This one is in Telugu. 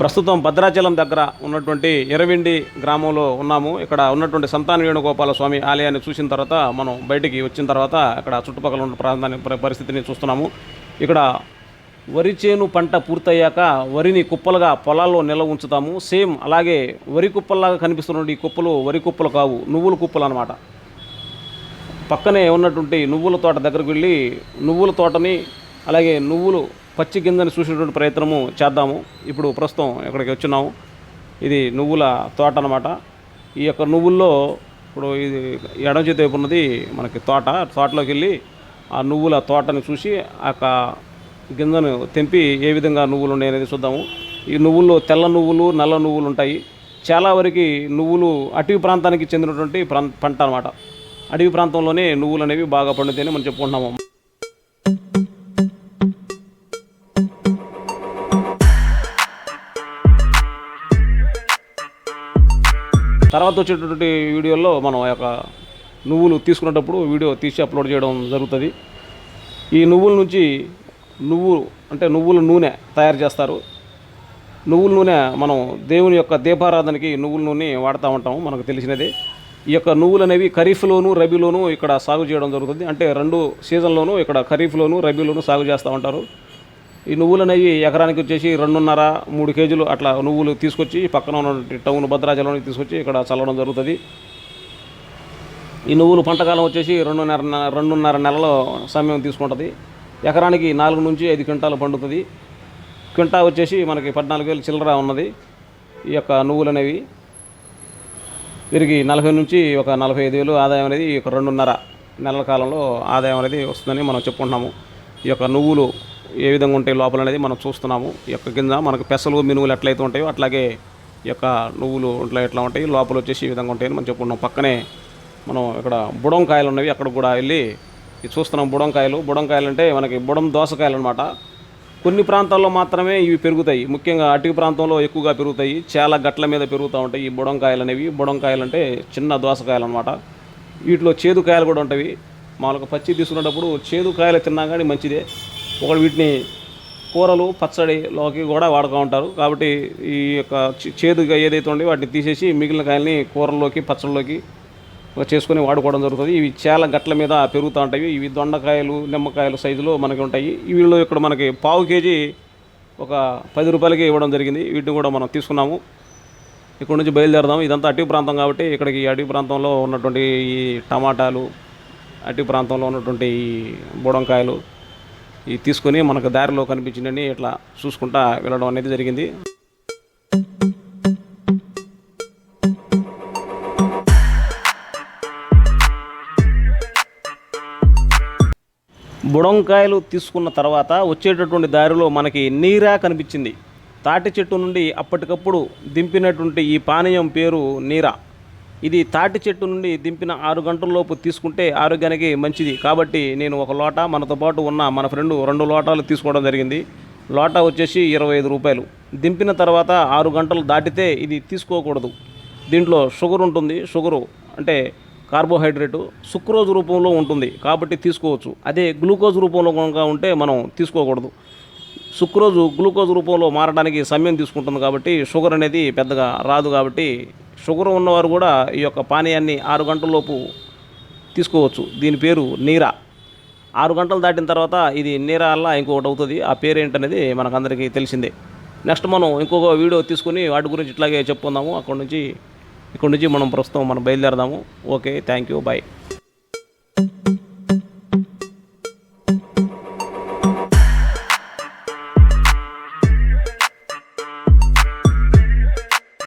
ప్రస్తుతం భద్రాచలం దగ్గర ఉన్నటువంటి ఎరవిండి గ్రామంలో ఉన్నాము. ఇక్కడ ఉన్నటువంటి సంతాన వేణుగోపాల స్వామి ఆలయాన్ని చూసిన తర్వాత మనం బయటికి వచ్చిన తర్వాత అక్కడ చుట్టుపక్కల ఉన్న ప్రాంతాన్ని పరి- పరిస్థితిని చూస్తున్నాము. ఇక్కడ వరి చేను పంట పూర్తయ్యాక వరిని కుప్పలుగా పొలాల్లో నిల్వ ఉంచుతాము. సేమ్ అలాగే వరి కుప్పల్లాగా కనిపిస్తున్న ఈ కుప్పలు వరి కుప్పలు కావు నువ్వుల కుప్పలు అనమాట పక్కనే ఉన్నటువంటి నువ్వుల తోట దగ్గరకు వెళ్ళి నువ్వుల తోటని అలాగే నువ్వులు పచ్చి గింజని చూసేటువంటి ప్రయత్నము చేద్దాము. ఇప్పుడు ప్రస్తుతం ఇక్కడికి వచ్చున్నాము ఇది నువ్వుల తోట అనమాట ఈ యొక్క నువ్వుల్లో ఇప్పుడు ఇది ఎడమ చేతి వైపు ఉన్నది మనకి తోట. తోటలోకి వెళ్ళి ఆ నువ్వుల తోటని చూసి ఆ యొక్క గింజను తెంపి ఏ విధంగా నువ్వులు ఉన్నాయి అనేది చూద్దాము. ఈ నువ్వుల్లో తెల్ల నువ్వులు నల్ల నువ్వులు ఉంటాయి. చాలా వరకు నువ్వులు అటవీ ప్రాంతానికి చెందినటువంటి ప్రాం- పంట అనమాట అడవి ప్రాంతంలోనే నువ్వులు అనేవి బాగా పండుతాయని మనం చెప్పుకుంటున్నాము. తర్వాత వచ్చేటటువంటి వీడియోలో మనం ఆ యొక్క నువ్వులు తీసుకునేటప్పుడు వీడియో తీసి అప్లోడ్ చేయడం జరుగుతుంది. ఈ నువ్వుల నుంచి నువ్వు అంటే నువ్వుల నూనె తయారు చేస్తారు. నువ్వుల నూనె మనం దేవుని యొక్క దీపారాధనకి నువ్వుల నూనె వాడుతూ ఉంటాము మనకు తెలిసినది. ఈ యొక్క నువ్వులు అనేవి ఖరీఫ్లోను రబీలోను ఇక్కడ సాగు చేయడం జరుగుతుంది. అంటే రెండు సీజన్లోనూ ఇక్కడ ఖరీఫ్లోను రబీలోను సాగు చేస్తూ ఉంటారు. ఈ నువ్వులు అనేవి ఎకరానికి వచ్చేసి రెండున్నర మూడు కేజీలు అట్లా నువ్వులు తీసుకొచ్చి పక్కన ఉన్నటువంటి టౌన్ భద్రాచలంలోకి తీసుకొచ్చి ఇక్కడ చల్లడం జరుగుతుంది. ఈ నువ్వులు పంటకాలం వచ్చేసి రెండున్నర రెండున్నర నెలలో సమయం తీసుకుంటుంది. ఎకరానికి నాలుగు నుంచి ఐదు క్వింటాలు పండుతుంది. క్వింటా వచ్చేసి మనకి పద్నాలుగు వేలు చిల్లర ఉన్నది ఈ యొక్క నువ్వులు అనేవి వీరికి నలభై నుంచి ఒక నలభై ఐదు వేలు ఆదాయం అనేది ఈ యొక్క రెండున్నర నెలల కాలంలో ఆదాయం అనేది వస్తుందని మనం చెప్పుకుంటున్నాము. ఈ యొక్క నువ్వులు ఏ విధంగా ఉంటాయి లోపల అనేది మనం చూస్తున్నాము. ఈ యొక్క కింద మనకు పెసలు మినుగులు ఎట్లయితే ఉంటాయో అట్లాగే ఈ యొక్క నువ్వులు ఇట్లా ఎట్లా ఉంటాయి లోపల వచ్చేసి ఈ విధంగా ఉంటాయని మనం చెప్పుకున్నాం పక్కనే మనం ఇక్కడ బుడంకాయలు ఉన్నవి అక్కడ కూడా వెళ్ళి ఇది చూస్తున్నాం బుడంకాయలు. బుడంకాయలు అంటే మనకి బుడం దోసకాయలు అనమాట కొన్ని ప్రాంతాల్లో మాత్రమే ఇవి పెరుగుతాయి. ముఖ్యంగా అటవీ ప్రాంతంలో ఎక్కువగా పెరుగుతాయి. చాలా గట్ల మీద పెరుగుతూ ఉంటాయి ఈ బుడంకాయలు అనేవి. బుడంకాయలు అంటే చిన్న దోసకాయలు అనమాట వీటిలో చేదుకాయలు కూడా ఉంటాయి మామూలుగా పచ్చి తీసుకునేటప్పుడు చేదుకాయలు తిన్నా కానీ మంచిదే. ఒకటి వీటిని కూరలు పచ్చడిలోకి కూడా వాడుతూ ఉంటారు. కాబట్టి ఈ యొక్క చేదుగా ఏదైతే ఉండే వాటిని తీసేసి మిగిలిన కాయల్ని కూరల్లోకి పచ్చళ్ళలోకి చేసుకొని వాడుకోవడం జరుగుతుంది. ఇవి చాలా గట్ల మీద పెరుగుతూ ఉంటాయి. ఇవి దొండకాయలు నిమ్మకాయలు సైజులో మనకి ఉంటాయి. వీళ్ళు ఇక్కడ మనకి పావు కేజీ ఒక పది రూపాయలకి ఇవ్వడం జరిగింది. వీటిని కూడా మనం తీసుకున్నాము. ఇక్కడ నుంచి బయలుదేరదాం. ఇదంతా అటవీ ప్రాంతం కాబట్టి ఇక్కడికి ఈ అటవీ ప్రాంతంలో ఉన్నటువంటి ఈ టమాటాలు అటవీ ప్రాంతంలో ఉన్నటువంటి ఈ బుడంకాయలు ఈ తీసుకొని మనకు దారిలో కనిపించిందని ఇట్లా చూసుకుంటా వెళ్ళడం అనేది జరిగింది. బుడంకాయలు తీసుకున్న తర్వాత వచ్చేటటువంటి దారిలో మనకి నీరా కనిపించింది. తాటి చెట్టు నుండి అప్పటికప్పుడు దింపినటువంటి ఈ పానీయం పేరు నీరా. ఇది తాటి చెట్టు నుండి దింపిన ఆరు గంటలలోపు తీసుకుంటే ఆరోగ్యానికి మంచిది. కాబట్టి నేను ఒక లోట మనతో పాటు ఉన్న మన ఫ్రెండ్ రెండు లోటాలు తీసుకోవడం జరిగింది. లోటా వచ్చేసి ఇరవై ఐదు రూపాయలు. దింపిన తర్వాత ఆరు గంటలు దాటితే ఇది తీసుకోకూడదు. దీంట్లో షుగర్ ఉంటుంది. షుగరు అంటే కార్బోహైడ్రేటు సుక్రోజ్ రూపంలో ఉంటుంది. కాబట్టి తీసుకోవచ్చు. అదే గ్లూకోజ్ రూపంలో కనుక ఉంటే మనం తీసుకోకూడదు. సుక్రోజు గ్లూకోజ్ రూపంలో మారడానికి సమయం తీసుకుంటుంది కాబట్టి షుగర్ అనేది పెద్దగా రాదు కాబట్టి షుగర్ ఉన్నవారు కూడా ఈ యొక్క పానీయాన్ని ఆరు గంటలలోపు తీసుకోవచ్చు. దీని పేరు నీరా. ఆరు గంటలు దాటిన తర్వాత ఇది నీరా అలా ఇంకొకటి అవుతుంది. ఆ పేరు ఏంటనేది మనకందరికీ తెలిసిందే. నెక్స్ట్ మనం ఇంకొక వీడియో తీసుకుని వాటి గురించి ఇట్లాగే చెప్పుకుందాము. అక్కడ నుంచి ఇక్కడ నుంచి మనం ప్రస్తుతం మనం బయలుదేరదాము. Okay thank you bye.